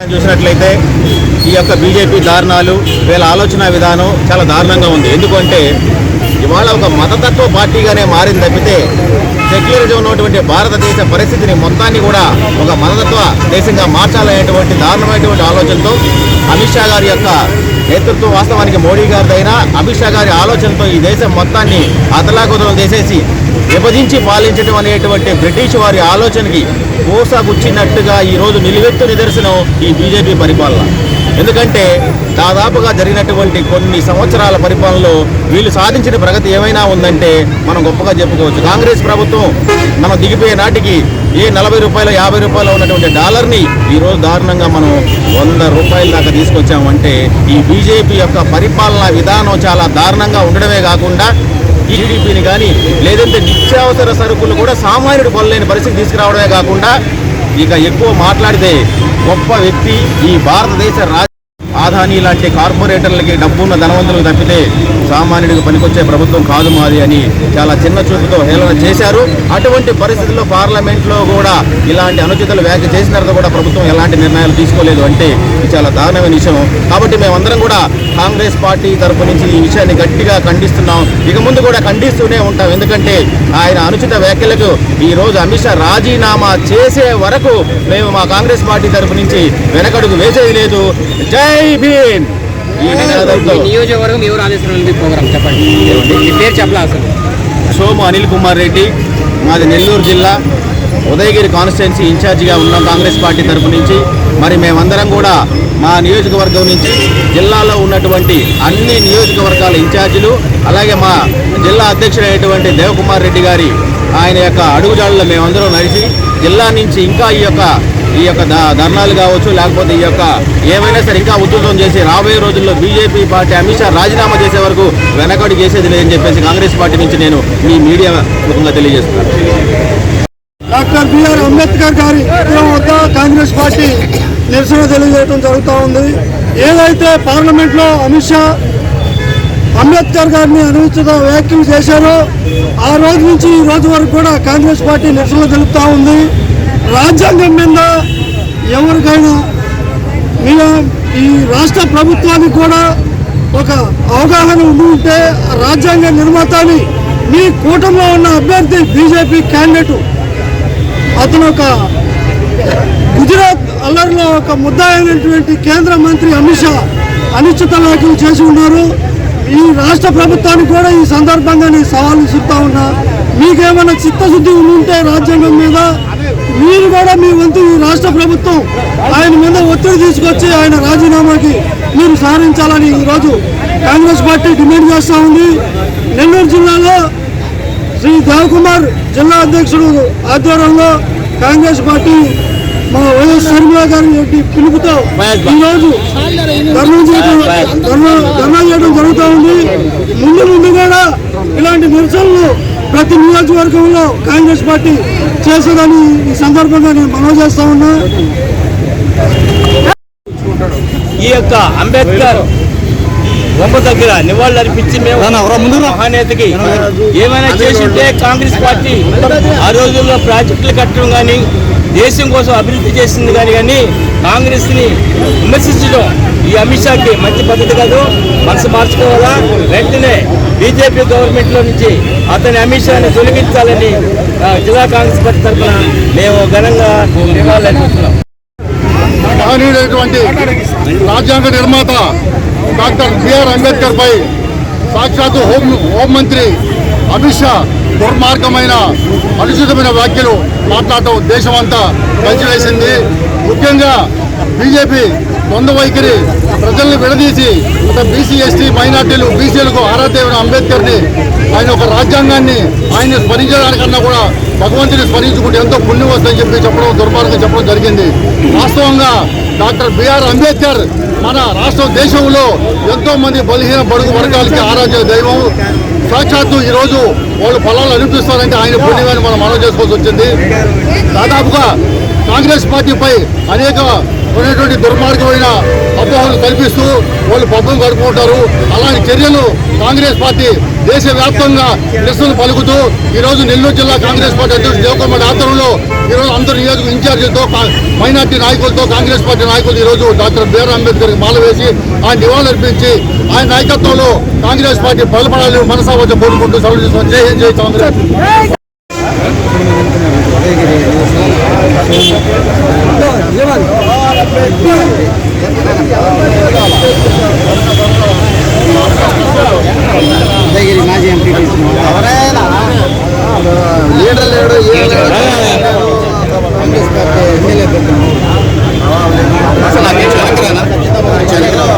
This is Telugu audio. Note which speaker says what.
Speaker 1: చూసినట్లయితే ఈ యొక్క బీజేపీ దారుణాలు వీళ్ళ ఆలోచన విధానం చాలా దారుణంగా ఉంది. ఎందుకంటే ఇవాళ ఒక మతతత్వ పార్టీగానే మారింది తప్పితే సెక్యులరిజం ఉన్నటువంటి భారతదేశ పరిస్థితిని మొత్తాన్ని కూడా ఒక మతతత్వ దేశంగా మార్చాలనేటువంటి దారుణమైనటువంటి ఆలోచనతో అమిత్ షా గారి యొక్క నేతృత్వం వాస్తవానికి మోడీ గారిదైనా అమిత్ షా గారి ఆలోచనతో ఈ దేశం మొత్తాన్ని అతలాకుతలం చేసేసి విభజించి పాలించడం అనేటువంటి బ్రిటిష్ వారి ఆలోచనకి పూసగుచ్చినట్టుగా ఈ రోజు నిలువెత్తు నిదర్శనం ఈ బీజేపీ పరిపాలన. ఎందుకంటే దాదాపుగా జరిగినటువంటి కొన్ని సంవత్సరాల పరిపాలనలో వీళ్ళు సాధించిన ప్రగతి ఏమైనా ఉందంటే మనం గొప్పగా చెప్పుకోవచ్చు. కాంగ్రెస్ ప్రభుత్వం మనం దిగిపోయే నాటికి ఏ నలభై రూపాయలు యాభై రూపాయలు ఉన్నటువంటి డాలర్ని ఈ రోజు దారుణంగా మనం వంద రూపాయల దాకా తీసుకొచ్చామంటే ఈ బీజేపీ యొక్క పరిపాలనా విధానం చాలా దారుణంగా ఉండడమే కాకుండా జీడిపిని కానీ లేదంటే నిత్యావసర సరుకులు కూడా సామాన్యుడు పొందలేని పరిస్థితి తీసుకురావడమే కాకుండా ఇక ఎక్కువ మాట్లాడితే గొప్ప వ్యక్తి ఈ భారతదేశ రాజ ఆదాని లాంటి కార్పొరేటర్లకి డబ్బున్న ధనవంతులకు తప్పితే సామాన్యుడికి పనికొచ్చే ప్రభుత్వం కాదు మాది అని చాలా చిన్న చూపుతో హేళన చేశారు. అటువంటి పరిస్థితుల్లో పార్లమెంట్లో కూడా ఇలాంటి అనుచితలు వ్యాఖ్య చేసిన తర్వాత కూడా ప్రభుత్వం ఎలాంటి నిర్ణయాలు తీసుకోలేదు అంటే ఇది చాలా దారుణమైన విషయం. కాబట్టి మేమందరం కూడా కాంగ్రెస్ పార్టీ తరపు నుంచి ఈ విషయాన్ని గట్టిగా ఖండిస్తున్నాం. ఇక ముందు కూడా ఖండిస్తూనే ఉంటాం. ఎందుకంటే ఆయన అనుచిత వ్యాఖ్యలకు ఈ రోజు అమిత్ షా రాజీనామా చేసే వరకు మేము మా కాంగ్రెస్ పార్టీ తరపు నుంచి వెనకడుగు వేసేది లేదు. జై భీమ్
Speaker 2: నియోజకవర్గం ఎవరు ఆదేశం ప్రోగ్రామ్? చెప్పండి. పేరు చెప్పలా అసలు?
Speaker 1: సోము అనిల్ కుమార్ రెడ్డి. మాది నెల్లూరు జిల్లా. ఉదయగిరి కాన్స్టిట్యున్సీ ఇన్ఛార్జిగా ఉన్నాం కాంగ్రెస్ పార్టీ తరపు నుంచి. మరి మేమందరం కూడా మా నియోజకవర్గం నుంచి జిల్లాలో ఉన్నటువంటి అన్ని నియోజకవర్గాల ఇన్ఛార్జీలు అలాగే మా జిల్లా అధ్యక్షుడైనటువంటి దేవకుమార్ రెడ్డి గారి ఆయన యొక్క అడుగుజాడల్లో మేమందరం నడిచి జిల్లా నుంచి ఇంకా ఈ యొక్క ఈ యొక్క ధర్నాలు కావచ్చు లేకపోతే ఈ యొక్క ఏమైనా సరే ఇంకా ఉధృతం చేసి రాబోయే రోజుల్లో బీజేపీ పార్టీ అమిత్ షా రాజీనామా చేసే వరకు వెనకడు చేసేది లేదని చెప్పేసి కాంగ్రెస్ పార్టీ నుంచి నేను మీ మీడియా ముఖంగా తెలియజేస్తున్నాను.
Speaker 3: డాక్టర్ బిఆర్ అంబేద్కర్ గారి వద్ద కాంగ్రెస్ పార్టీ నిరసన తెలియజేయడం జరుగుతూ ఉంది. ఏదైతే పార్లమెంట్లో అమిత్ షా అంబేద్కర్ గారిని అనుచిత వ్యాఖ్యలు చేశారో ఆ రోజు నుంచి ఈ రోజు వరకు కూడా కాంగ్రెస్ పార్టీ నిరసన తెలుపుతూ ఉంది. రాజ్యాంగం మీద ఎవరికైనా మీ ఈ రాష్ట్ర ప్రభుత్వానికి కూడా ఒక అవగాహన ఉండి ఉంటే ఆ రాజ్యాంగ నిర్మాతని మీ కూటమిలో ఉన్న అభ్యర్థి బీజేపీ క్యాండిడేట్. అతను ఒక గుజరాత్ అల్లర్లో ఒక ముద్ద అయినటువంటి కేంద్ర మంత్రి అమిత్ షా అనిశ్చిత వ్యాఖ్యలు చేసి ఉన్నారు. ఈ రాష్ట్ర ప్రభుత్వానికి కూడా ఈ సందర్భంగా నేను సవాల్ విసురుతా ఉన్నా. మీకేమైనా చిత్తశుద్ధి ఉంటే రాజ్యాంగం మీద రాష్ట్ర ప్రభుత్వం ఆయన మీద ఒత్తిడి తీసుకొచ్చి ఆయన రాజీనామాకి మీరు సాధించాలని ఈరోజు కాంగ్రెస్ పార్టీ డిమాండ్ చేస్తూ ఉంది. నెల్లూరు జిల్లాలో శ్రీ దేవకుమార్ జిల్లా అధ్యక్షుడు ఆధ్వర్యంలో కాంగ్రెస్ పార్టీ మా వైఎస్ షర్మిల గారి యొక్క పిలుపుతో ఈరోజు ధర్నా చేయడం ధర్నా ధర్నా చేయడం జరుగుతూ ఉంది. ముందు ముందు కూడా ఇలాంటి నిరసనలు ప్రతి నియోజకవర్గంలో కాంగ్రెస్ పార్టీ చేసేదని ఈ సందర్భంగా నేను మనవి చేస్తా ఉన్నా.
Speaker 4: ఈ యొక్క అంబేద్కర్ బొమ్మ దగ్గర నివాళులు అర్పించి మేము మహానేతకి ఏమైనా చేసింటే కాంగ్రెస్ పార్టీ ఆ రోజుల్లో ప్రాజెక్టులు కట్టడం కానీ దేశం కోసం అభివృద్ధి చేసింది కానీ కానీ కాంగ్రెస్ని విమర్శించడం ఈ అమిత్ షాకి మంచి పద్ధతి కాదు. మనసు మార్చుకోవాలా? వెంటనే బీజేపీ గవర్నమెంట్లో నుంచి అతని అమిత్ షాని తొలగించాలని జిల్లా కాంగ్రెస్ పార్టీ తరఫున మేము ఘనంగా నివాళులు అర్పిస్తున్నాం
Speaker 5: రాజ్యాంగ నిర్మాత డాక్టర్ బిఆర్ అంబేద్కర్ పై సాక్షాత్తు హోం హోంమంత్రి అమిత్ షా దుర్మార్గమైన అనుచితమైన వ్యాఖ్యలు మాట్లాడటం దేశమంతా కలిసివేసింది ముఖ్యంగా బీజేపీ ద్వంద్వ వైఖరి ప్రజల్ని విడదీసి ఒక బీసీ ఎస్టీ మైనార్టీలు బీసీలకు ఆరాధ్యమైన అంబేద్కర్ని ఆయన ఒక రాజ్యాంగాన్ని ఆయన స్మరించడానికన్నా కూడా భగవంతుని స్మరించుకుంటే ఎంతో పుణ్యం వస్తుందని చెప్పి చెప్పడం దుర్మార్గం చెప్పడం జరిగింది. వాస్తవంగా డాక్టర్ బిఆర్ అంబేద్కర్ మన రాష్ట్రం దేశంలో ఎంతో మంది బలహీన బడుగు వర్గాలకి ఆరాధ్య దైవం. సాక్షాత్తు ఈరోజు వాళ్ళు ఫలాలు అనిపిస్తారంటే ఆయన పుణ్యమని మనం మనం చేసుకోవాల్సి వచ్చింది. దాదాపుగా కాంగ్రెస్ పార్టీపై అనేక ఉన్నటువంటి దుర్మార్గమైన అపోహలు కల్పిస్తూ వాళ్ళు పబ్బం గడుపుకుంటారు అలాంటి చర్యలు కాంగ్రెస్ పార్టీ దేశవ్యాప్తంగా నిరసన పలుకుతూ ఈ రోజు నెల్లూరు జిల్లా కాంగ్రెస్ పార్టీ అధ్యక్షుడు దేవకుమార్ ఆధ్వర్యంలో ఈ రోజు అందరు నియోజక ఇన్ఛార్జీలతో మైనార్టీ నాయకులతో కాంగ్రెస్ పార్టీ నాయకులు ఈ రోజు డాక్టర్ బిఆర్ అంబేద్కర్ మాల వేసి ఆయన నివాళులర్పించి ఆయన నాయకత్వంలో కాంగ్రెస్ పార్టీ బలపడాలని మనసా వద్ద కోరుకుంటూ సెలవు తీసుకుని జై హింద్ జై కాంగ్రెస్.
Speaker 2: ఉదయగిరి మాజీ ఎంపీ ఎవరైనా
Speaker 1: లీడర్ లేడు కాంగ్రెస్ పార్టీ ఎమ్మెల్యే పెట్టాము అసలు